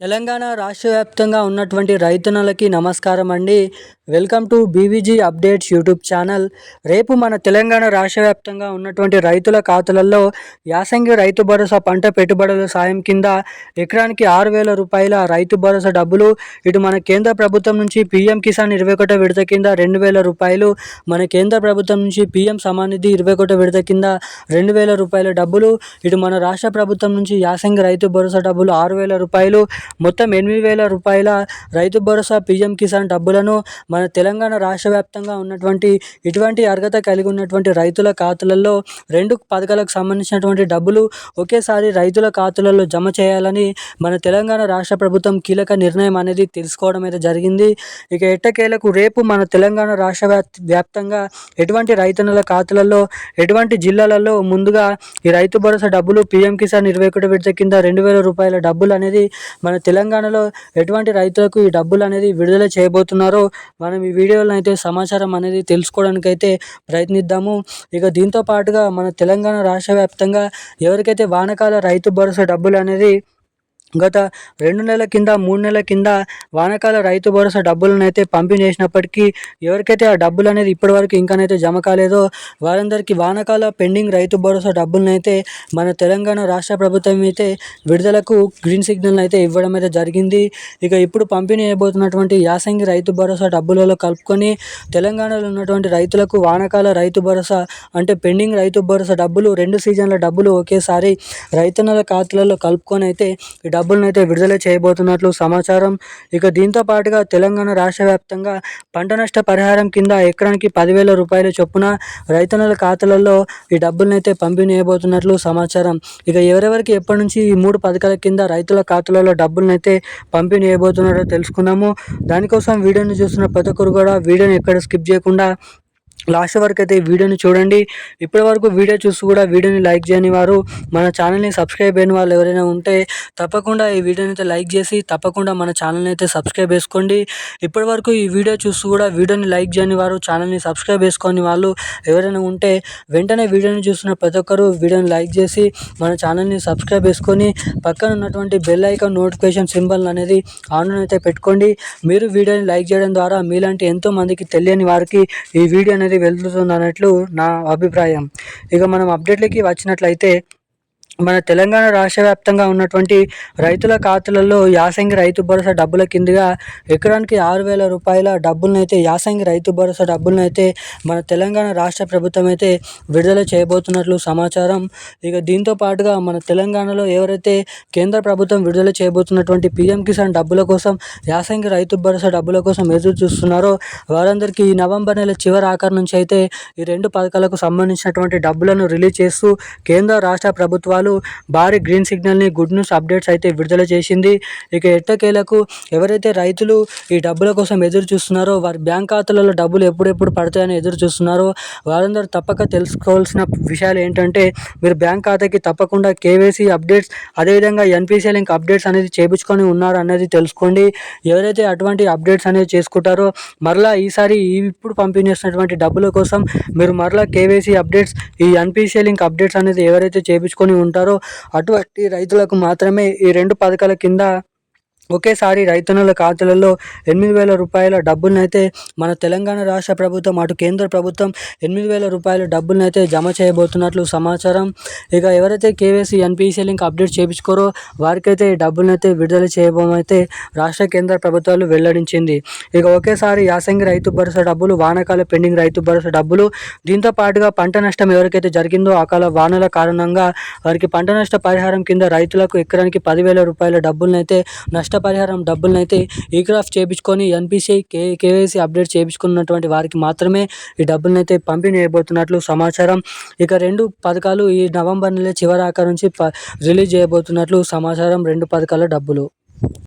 తెలంగాణ రాష్ట్ర వ్యాప్తంగా ఉన్నటువంటి రైతన్నలకి నమస్కారం అండి. Welcome to BVG updates YouTube channel. రేపు మన తెలంగాణ రాష్ట్ర వ్యాప్తంగా ఉన్నటువంటి రైతుల ఖాతాలలో యాసంగి రైతు భరోసా పంట పెట్టుబడుల సాయం కింద ఎకరానికి ఆరు వేల రూపాయల రైతు భరోసా డబ్బులు ఇటు మన కేంద్ర ప్రభుత్వం నుంచి పీఎం కిసాన్ ఇరవై ఒకటో విడత కింద రెండు వేల రూపాయలు మన కేంద్ర ప్రభుత్వం నుంచి పీఎం సమానిధి ఇరవై ఒకటో విడత కింద రెండు వేల రూపాయల డబ్బులు ఇటు మన రాష్ట్ర ప్రభుత్వం నుంచి యాసంగి రైతు భరోసా డబ్బులు ఆరు వేల రూపాయలు మొత్తం ఎనిమిది వేల రూపాయల రైతు భరోసా పీఎం కిసాన్ డబ్బులను మన తెలంగాణ రాష్ట్ర వ్యాప్తంగా ఉన్నటువంటి ఇటువంటి అర్హత కలిగి ఉన్నటువంటి రైతుల ఖాతాలలో రెండు పథకాలకు సంబంధించినటువంటి డబ్బులు ఒకేసారి రైతుల ఖాతాలలో జమ చేయాలని మన తెలంగాణ రాష్ట్ర ప్రభుత్వం కీలక నిర్ణయం అనేది తెలుసుకోవడం అయితే జరిగింది. ఇక ఎట్టకేలకు రేపు మన తెలంగాణ రాష్ట్ర వ్యాప్తంగా ఎటువంటి రైతన్నుల ఖాతాలలో ఎటువంటి జిల్లాలలో ముందుగా ఈ రైతు భరోసా డబ్బులు పీఎం కిసాన్ ఇరవై ఒకటి విడత కింద రెండు వేల రూపాయల డబ్బులు అనేది మన మన తెలంగాణలో ఎటువంటి రైతులకు ఈ డబ్బులు అనేది విడుదల చేయబోతున్నారో మనం ఈ వీడియోలో అయితే సమాచారం అనేది తెలుసుకోవడానికి అయితే ప్రయత్నిద్దాము. ఇక దీంతో పాటుగా మన తెలంగాణ రాష్ట్ర వ్యాప్తంగా ఎవరికైతే వానకాల రైతు భరోసా డబ్బులు అనేది గత రెండు నెలల కింద మూడు నెలల కింద వానకాల రైతు భరోసా డబ్బులను అయితే పంపిణీ చేసినప్పటికీ ఎవరికైతే ఆ డబ్బులు అనేది ఇప్పటివరకు ఇంకానైతే జమ కాలేదో వారందరికీ వానకాల పెండింగ్ రైతు భరోసా డబ్బులను అయితే మన తెలంగాణ రాష్ట్ర ప్రభుత్వం అయితే విడుదలకు గ్రీన్ సిగ్నల్ అయితే ఇవ్వడం అయితే జరిగింది. ఇక ఇప్పుడు పంపిణీ అయిపోతున్నటువంటి యాసంగి రైతు భరోసా డబ్బులలో కలుపుకొని తెలంగాణలో ఉన్నటువంటి రైతులకు వానకాల రైతు భరోసా అంటే పెండింగ్ రైతు భరోసా డబ్బులు రెండు సీజన్ల డబ్బులు ఒకేసారి రైతన్నల ఖాతాలలో కలుపుకొని అయితే ఈ డబ్బులను అయితే విడుదల చేయబోతున్నట్లు సమాచారం. ఇక దీంతో పాటుగా తెలంగాణ రాష్ట్ర వ్యాప్తంగా పంట నష్ట పరిహారం కింద ఎకరానికి పదివేల రూపాయల చొప్పున రైతన్నల ఖాతాలలో ఈ డబ్బులనైతే పంపిణీయబోతున్నట్లు సమాచారం. ఇక ఎవరెవరికి ఎప్పటి నుంచి ఈ మూడు పథకాల కింద రైతుల ఖాతాలలో డబ్బులనైతే పంపిణీయబోతున్నారో పంపిణీ దానికోసం వీడియోని చూస్తున్న ప్రతి ఒక్కరు కూడా వీడియోని ఎక్కడ స్కిప్ చేయకుండా లాస్ట్ వరకు అయితే ఈ వీడియోని చూడండి. ఇప్పటి వరకు వీడియో చూసి కూడా వీడియోని లైక్ చేయని వారు మన ఛానల్ని సబ్స్క్రైబ్ అయిన వాళ్ళు ఎవరైనా ఉంటే తప్పకుండా ఈ వీడియోని అయితే లైక్ చేసి తప్పకుండా మన ఛానల్ని అయితే సబ్స్క్రైబ్ చేసుకోండి. ఇప్పటి వరకు ఈ వీడియో చూసి కూడా వీడియోని లైక్ చేయని వారు ఛానల్ని సబ్స్క్రైబ్ చేసుకొని వాళ్ళు ఎవరైనా ఉంటే వెంటనే వీడియోని చూస్తున్న ప్రతి ఒక్కరు వీడియోని లైక్ చేసి మన ఛానల్ని సబ్స్క్రైబ్ చేసుకొని పక్కన ఉన్నటువంటి బెల్ ఐకాన్ నోటిఫికేషన్ సింబల్ అనేది ఆన్లైన్ అయితే పెట్టుకోండి. మీరు వీడియోని లైక్ చేయడం ద్వారా మీలాంటి ఎంతో మందికి తెలియని వారికి ఈ వీడియో అనేది అనేది వెళ్తుంది అన్నట్లు నా అభిప్రాయం. ఇక మనం అప్డేట్లకి వచ్చినట్లయితే మన తెలంగాణ రాష్ట్ర వ్యాప్తంగా ఉన్నటువంటి రైతుల ఖాతాలలో యాసంగి రైతు భరోసా డబ్బుల కిందగా ఎకరానికి ఆరు వేల రూపాయల డబ్బులను అయితే యాసంగి రైతు భరోసా డబ్బులను అయితే మన తెలంగాణ రాష్ట్ర ప్రభుత్వం అయితే విడుదల చేయబోతున్నట్లు సమాచారం. ఇక దీంతో పాటుగా మన తెలంగాణలో ఎవరైతే కేంద్ర ప్రభుత్వం విడుదల చేయబోతున్నటువంటి పీఎం కిసాన్ డబ్బుల కోసం యాసంగి రైతు భరోసా డబ్బుల కోసం ఎదురు చూస్తున్నారో వారందరికీ ఈ నవంబర్ నెల చివరి ఆఖరి నుంచి అయితే ఈ రెండు పథకాలకు సంబంధించినటువంటి డబ్బులను రిలీజ్ చేస్తూ కేంద్ర రాష్ట్ర ప్రభుత్వాలు ప్రభుత్వాలు భారీ గ్రీన్ సిగ్నల్ని గుడ్ న్యూస్ అప్డేట్స్ అయితే విడుదల చేసింది. ఇక ఎట్టకేలకు ఎవరైతే రైతులు ఈ డబ్బుల కోసం ఎదురు చూస్తున్నారో వారి బ్యాంక్ ఖాతాలలో డబ్బులు ఎప్పుడెప్పుడు పడతాయని ఎదురు చూస్తున్నారో వారందరూ తప్పక తెలుసుకోవాల్సిన విషయాలు ఏంటంటే మీరు బ్యాంక్ ఖాతాకి తప్పకుండా కేవైసీ అప్డేట్స్ అదేవిధంగా ఎన్పిసి లింక్ అప్డేట్స్ అనేది చేయించుకొని ఉన్నారు అనేది తెలుసుకోండి. ఎవరైతే అటువంటి అప్డేట్స్ అనేది చేసుకుంటారో మరలా ఈసారి ఇప్పుడు పంపిణీ చేస్తున్నటువంటి డబ్బుల కోసం మీరు మరలా కేవైసీ అప్డేట్స్ ఈ ఎన్పిసి లింక్ అప్డేట్స్ అనేది ఎవరైతే చేయించుకొని ఉంటారో ఉంటారో అటువంటి రైతులకు మాత్రమే ఈ రెండు పథకాల కింద ఒకేసారి రైతన్నుల ఖాతాలలో ఎనిమిది వేల రూపాయల డబ్బులను మన తెలంగాణ రాష్ట్ర ప్రభుత్వం అటు కేంద్ర ప్రభుత్వం ఎనిమిది వేల రూపాయల డబ్బులను జమ చేయబోతున్నట్లు సమాచారం. ఇక ఎవరైతే కేవైసీ ఎన్పిసి లింక్ అప్డేట్ చేయించుకోరో వారికైతే ఈ డబ్బులను విడుదల చేయబోమైతే రాష్ట్ర కేంద్ర ప్రభుత్వాలు వెల్లడించింది. ఇక ఒకేసారి యాసంగి రైతు భరోసా డబ్బులు వానకాల పెండింగ్ రైతు భరోసా డబ్బులు దీంతో పాటుగా పంట నష్టం ఎవరికైతే జరిగిందో అకాల వానల కారణంగా వారికి పంట నష్ట పరిహారం కింద రైతులకు ఎకరానికి పదివేల రూపాయల డబ్బులనైతే నష్ట నష్టపరిహారం డబ్బులను అయితే ఈ క్రాఫ్ట్ చేయించుకొని ఎన్పిసిఐ కే కేవైసీ అప్డేట్ చేయించుకున్నటువంటి వారికి మాత్రమే ఈ డబ్బులను అయితే పంపిణీ చేయబోతున్నట్లు సమాచారం. ఇక రెండు పథకాలు ఈ నవంబర్ నెల చివరాక నుంచి రిలీజ్ చేయబోతున్నట్లు సమాచారం. రెండు పథకాల డబ్బులు.